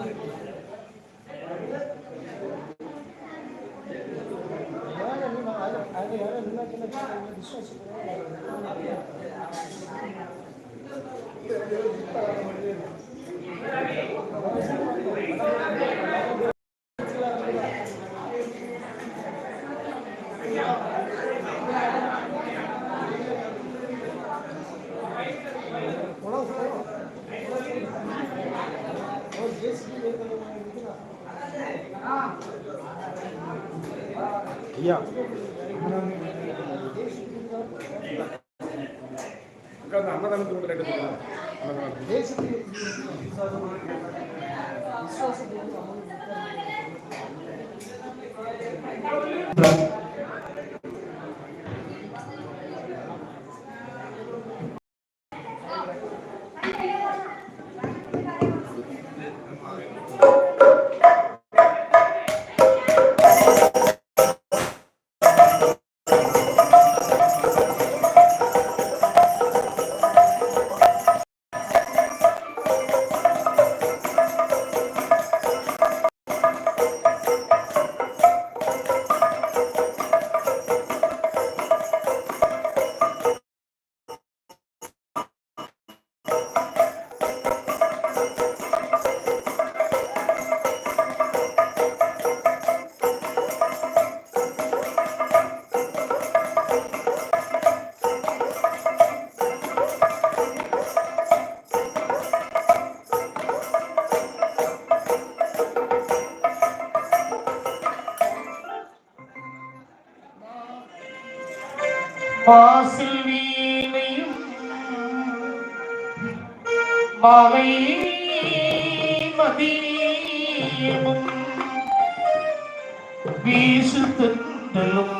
我这你，你，你的，你？ஐயா. உட்கார்ந்து அன்னதானத்துக்கு மட்டும் ரெண்டு அன்னதானம் വാസിൽ വീണയും മാവൈ മദീയമും വീശുത്തുണ്ടലും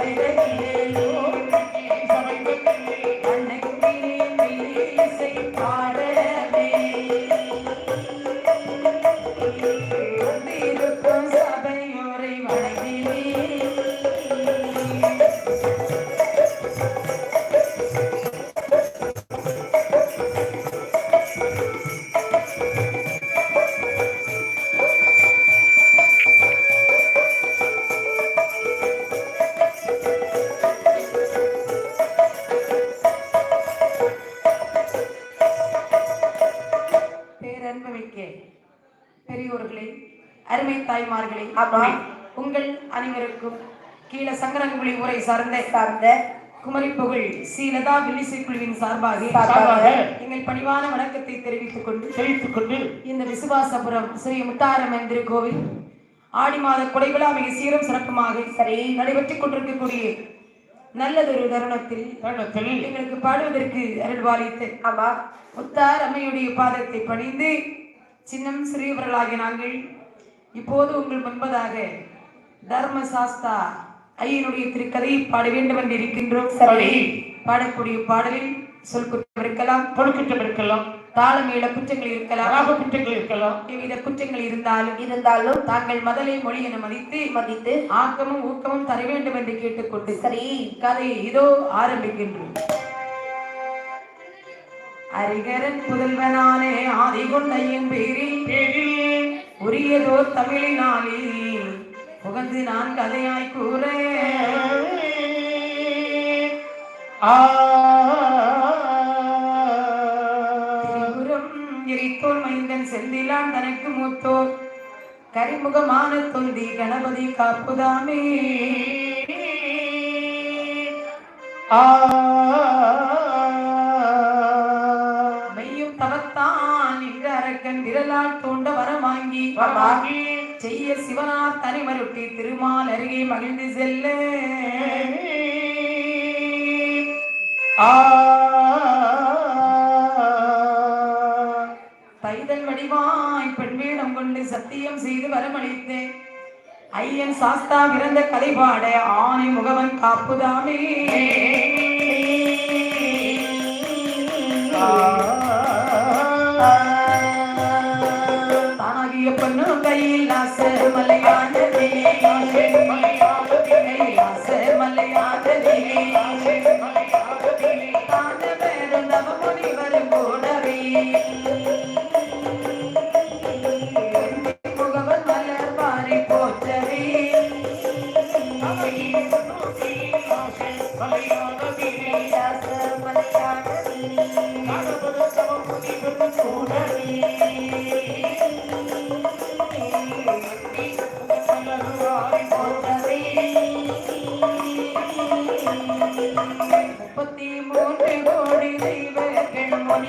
Hey, hey, hey. தாய்மார்களே ஆமா. உங்கள் அனைவருக்கும் கீழ சங்கரங்குடி உரை சார்ந்த சார்ந்த குமரி புகழ் சீலதா வில்லிசை குழுவின் சார்பாக எங்கள் பணிவான வணக்கத்தை தெரிவித்துக் கொண்டு தெரிவித்துக் கொண்டு இந்த விசுவாசபுரம் ஸ்ரீ முத்தாரம்மன் திருக்கோவில் ஆடி மாத கொடைவிழா மிக சீரும் சிறப்புமாக சரி நடைபெற்றுக் கொண்டிருக்கக்கூடிய நல்லதொரு தருணத்தில் தருணத்தில் எங்களுக்கு பாடுவதற்கு அருள்வாளித்து ஆமா முத்தார் அம்மையுடைய பாதத்தை பணிந்து சின்னம் சிறியவர்களாகிய நாங்கள் இப்போது உங்கள் முன்பதாக தர்ம சாஸ்தா ஐயனுடைய திருக்கதையை பாட வேண்டும் என்று இருக்கின்றோம். சரி. பாடக்கூடிய பாடலில் சொல் குற்றம் இருக்கலாம் கொடுக்கிட்டம் இருக்கலாம் தாளமேள குற்றங்கள் இருக்கலாம் ராக குற்றங்கள் இருக்கலாம். எவ்வித குற்றங்கள் இருந்தாலும் இருந்தாலும் தாங்கள் மதலை மொழி என மதித்து மதித்து ஆக்கமும் ஊக்கமும் தர வேண்டும் என்று கேட்டுக்கொண்டு சரி. கதையை இதோ ஆரம்பிக்கின்றோம். அரிகரன் புதல்வனானே ஆதிகொண்டையின் பேரில் பேரில் உரியதோர் தமிழினாலே புகழ்ந்து நான் கதையாய் கூற எரித்தோர் மைந்தன் செந்திலான் தனக்கு மூத்தோர். கரிமுகமான தொந்தி கணபதி காப்புதாமே. ஆ. அரக்கன் விரலால் தூண்ட வரம் வாங்கி வாங்கி செய்ய சிவனார் தனிமருட்டி திருமால் அருகே மகிழ்ந்து செல்ல. ஆ. தைதல் வடிவாய் பெண் வேடம் கொண்டு சத்தியம் செய்து வரமளித்தேன். ஐயன் சாஸ்தா பிறந்த கதை பாட ஆணை முகவன் காப்புதாமே. பொண்ணு கையில் ஆச மலையானதே கையில் ஆச மலையானதே தான வேறு நவமுனிவர் கூடவே முகவன் மலர் பாரி போற்றவே கைலாச மலையானதே முப்பத்தி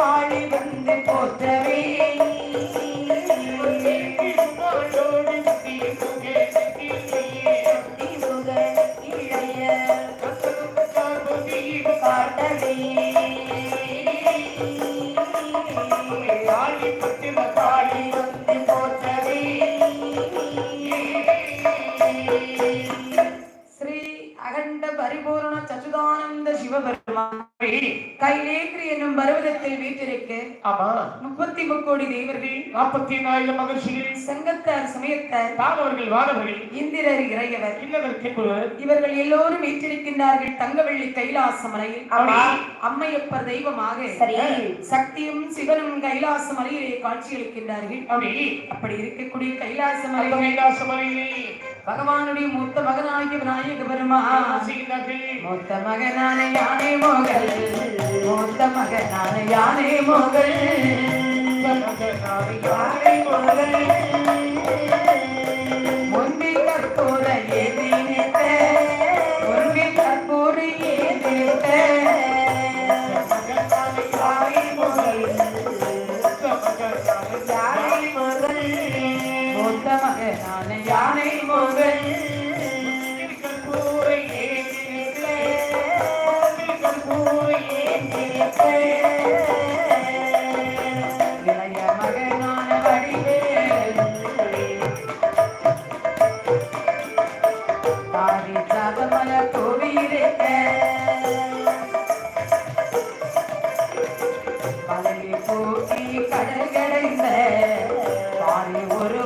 பாடி வந்து போற்றவே பாதத்தில் வீற்றிருக்க ஆமா முப்பத்தி முக்கோடி தேவர்கள் நாற்பத்தி எண்ணாயிரம் மகிழ்ச்சிகள் சங்கத்தார் சமயத்தார் தானவர்கள் வானவர்கள் இந்திரர் இறையவர். இன்னதற்கென்பவர் இவர்கள் எல்லோரும் வீற்றிருக்கின்றார்கள் தங்கவள்ளி கைலாச மலையில். அம்மையப்பர் தெய்வமாக. சக்தியும் சிவனும் கைலாச மலையிலே காட்சியளிக்கின்றார்கள். அப்படி. இருக்கக்கூடிய கைலாச மலை கைலாச மலையிலே பகவானுடைய மூத்த மகனாகிய விநாயக பெருமான். செய்கிறார்கள் மூத்த மகனான யானை மோகல் மூத்த மகனான யானை மோகல் யானை மோகல்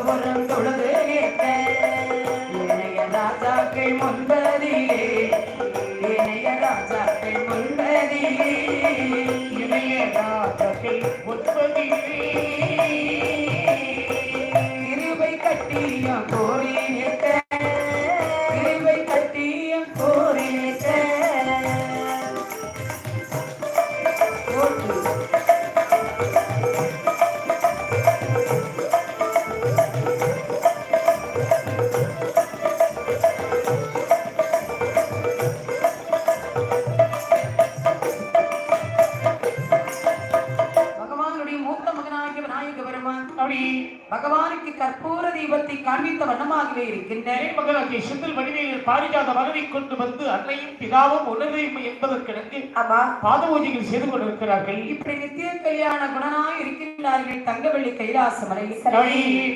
பாரி ஒரு புறம் தொழுது கேட்ட இணைய ராஜாக்கள் முன்பதிலே இணைய ராஜாக்கள் முன்பதிலே இருவை கோரி பகவானுடைய மூத்த மகனாகிய விநாயக பெருமான் அப்படி பகவானுக்கு கற்பூர தீபத்தை காண்பித்த வண்ணமாகவே இருக்கின்ற மகனாகிய வடிவேலில் பாரிஜாத மகனை கொண்டு வந்து அன்னையும் பிதாவும் உணர்வையும் என்பதற்கிடங்கு ஆமா. பாத பூஜைகள் செய்து கொண்டிருக்கிறார்கள். இப்படி நித்திய கல்யாண குணனாய் இருக்கின்றார்கள் தங்கவள்ளி கைலாச மலையில்.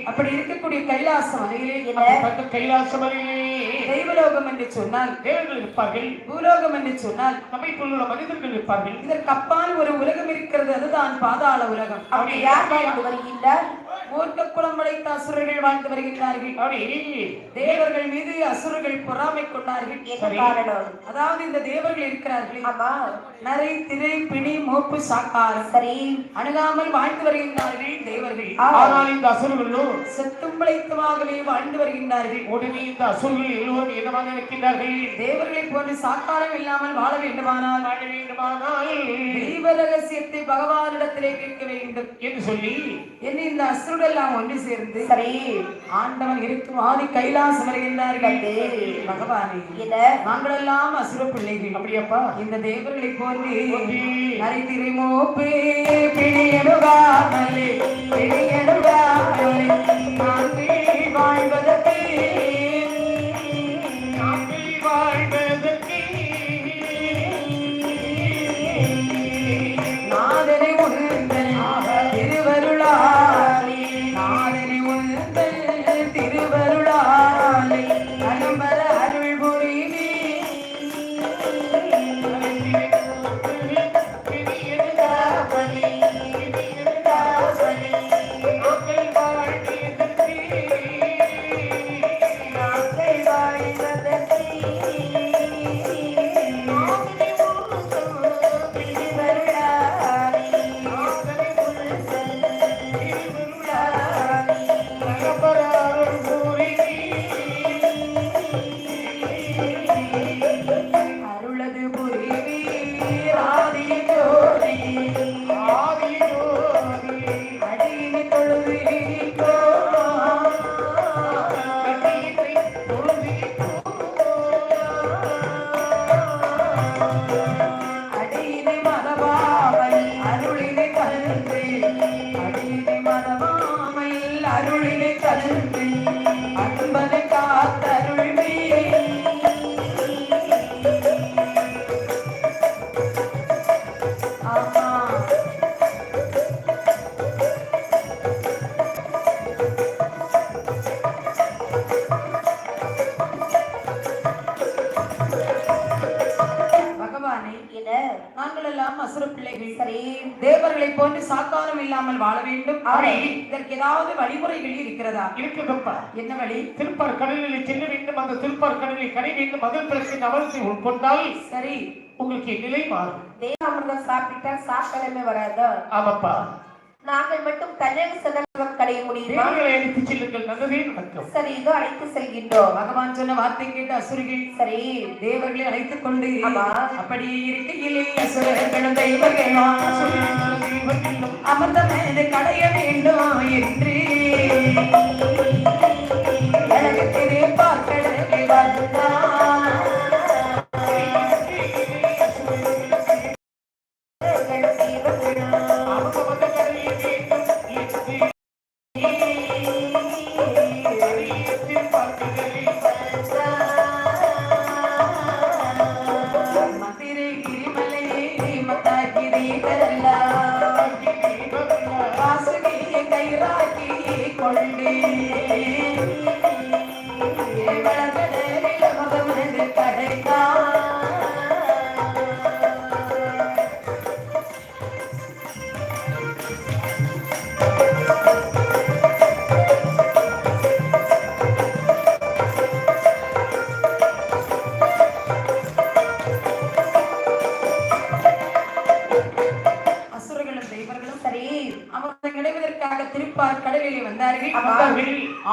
அப்படி இருக்கக்கூடிய கைலாச மலையிலே கைலாச மலையிலே தெய்வலோகம் என்று சொன்னால் தேவர்கள் இருப்பார்கள் பூலோகம் என்று சொன்னால் நம்மை உள்ள மனிதர்கள் இருப்பார்கள். இதற்கு அப்பால் ஒரு உலகம் இருக்கிறது அதுதான் பாதாள உலகம். அப்படி யார் வாழ்ந்து வருகின்றார் மூர்க்க குலம் படைத்த அசுரர்கள் வாழ்ந்து வருகின்றார்கள். தேவர்கள் மீது அசுரர்கள் பொறாமை கொண்டார்கள். என்ன காரணம் அதாவது இந்த தேவர்கள் இருக்கிறார்கள். ஆமா. நரை திரை பிணி மூப்பு சாக்காரம். சரி. அணுகாமல் வாழ்ந்து வருகின்றார்கள் தேவர்கள். ஆனால் இந்த அசுரர்களும் செத்தும் பிழைத்துமாகவே வாழ்ந்து வருகின்றார்கள். உடனே இந்த அசுரர்கள் எல்லோரும் என்னவாக இருக்கின்றார்கள் தேவர்களை போன்று சாக்காரம் இல்லாமல் வாழ வேண்டுமானால் வாழ வேண்டுமானால் தெய்வ ரகசியத்தை பகவானிடத்திலே கேட்க வேண்டும். என்று சொல்லி என்று இந்த அசுரெல்லாம் ஒன்று சேர்ந்து சரி. ஆண்டவன் இருக்கும் ஆதி கைலாசம் வருகின்றார்கள் பகவானே நாங்களெல்லாம் அசுர பிள்ளைகள். அப்படியாப்பா. இந்த தேவர்களை போன்று போன்று நரைத்திரை மூப்பு பிடியணுகாமலே பிடியணுகாமலே நாங்கள் வாழ்வதற்கு பிள்ளைகள் தேவர்கள் சரி தேவர்களை போன்று சாக்காரம் இல்லாமல் வாழ வேண்டும். ஆமை. இதற்கு ஏதாவது வழிமுறைகள் இருக்கிறதா? இருக்குதப்பா என்ன வழி? திருப்பார் கடலில் செல்ல வேண்டும். அந்த திருப்பார் கடலில் கடை வேண்டும். மகள் பிறகு அவலத்தை உட்கொண்டால் சரி. உங்களுக்கு நிலை மாறும். தேவாமிர்தம் சாப்பிட்டா சாக்கடமே வராது? ஆமாப்பா. நாங்கள் மட்டும் கன்னியாகு சதனம் கடைய முடியுமா தேவர்களை அழைத்து செல்லுங்கள் நல்லதே நடக்கும் சரி இதோ அழைத்து செல்கின்றோம். பகவான் சொன்ன வார்த்தை கேட்டு அசுரர்கள் சரி. தேவர்களை அழைத்துக் கொண்டு ஆமா. அப்படியே இருக்கையிலே அசுரர்களும் தெய்வங்களும் அமிர்தமேது கடைய வேண்டும் என்று.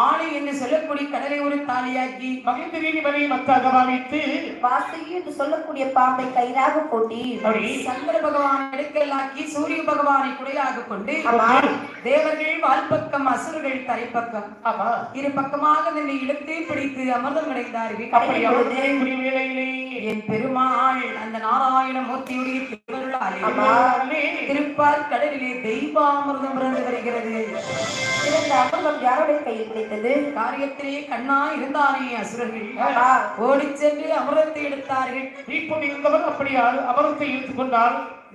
ஆணை என்று சொல்லக்கூடிய கடலை ஒரு தாலியாக்கி மகிழ்ந்திரி மலை மத்தாக பாவித்து வாசுகி என்று சொல்லக்கூடிய பாம்பை கயிறாக போட்டி. சந்திர பகவான் எடுக்கலாக்கி சூரிய பகவானை குடையாக கொண்டு. தேவர்கள் வால்பக்கம் அசுரர்கள் தலைப்பக்கம் ஆமா. இரு பக்கமாக நின்று இழுத்து பிடித்து அமிர்தம் கிடைத்தார்கள் என் பெருமாள் அந்த நாராயண மூர்த்தியுடைய திருவருளாலே. திருப்பார் கடலிலே தெய்வாமிர்தம் பிறந்து வருகிறது. சிறந்த அமிர்தம் யாருடைய கையில் கிடைத்தது? காரியத்திலே கண்ணா இருந்தானே அசுரர்கள். ஓடிச் சென்று அமிர்தத்தை எடுத்தார்கள். தீப்பொடி இருந்தவர் அப்படி அவரத்தை அமரத்தை இழுத்துக்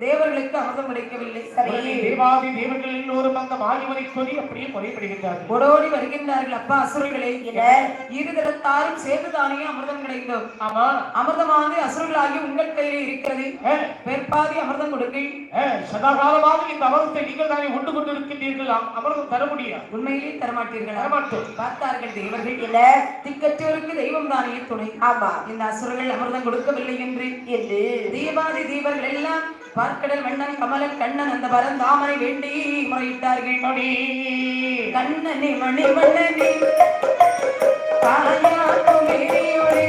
தேவர்களுக்கு அமிர்தம் கிடைக்கவில்லை தேவாதி தேவர்கள் எல்லோரும் அந்த மாலிவனை சொல்லி அப்படியே முறைப்படுகின்றார்கள். ஓடோடி வருகின்றார்கள். அப்பா அசுரர்களே? இருதரத்தாரும் சேர்ந்துதானே அமிர்தம் கிடைத்தோம் ஆமா. அமிர்தமானது அசுரர்களாகி உங்கள் கையிலே இருக்கிறது. ஏ, பேர்பாதி அமிர்தம் கொடுங்கள். சதாகாலமாக இந்த அமரத்தை நீங்கள் தானே கொண்டு இருக்கின்றீர்கள் அம்- அமர்தம் தர முடியாது உண்மையிலே தரமாட்டீர்களா? தரமாட்டோம். பார்த்தார்கள் தேவர்கள். இல்ல திக்கற்றோருக்கு தெய்வம் தானே துணை. ஆமா. இந்த அசுரர்கள் அமிர்தம் கொடுக்கவில்லை என்று தீபாதி தீபர்கள் எல்லாம் பார்க்கடல் வண்ணன் கமலன் கண்ணன் அந்த பரந்தாமரை வேண்டி முறையிட்டார்கள். கண்ணனே மணி மன்னனே குமேரியோடே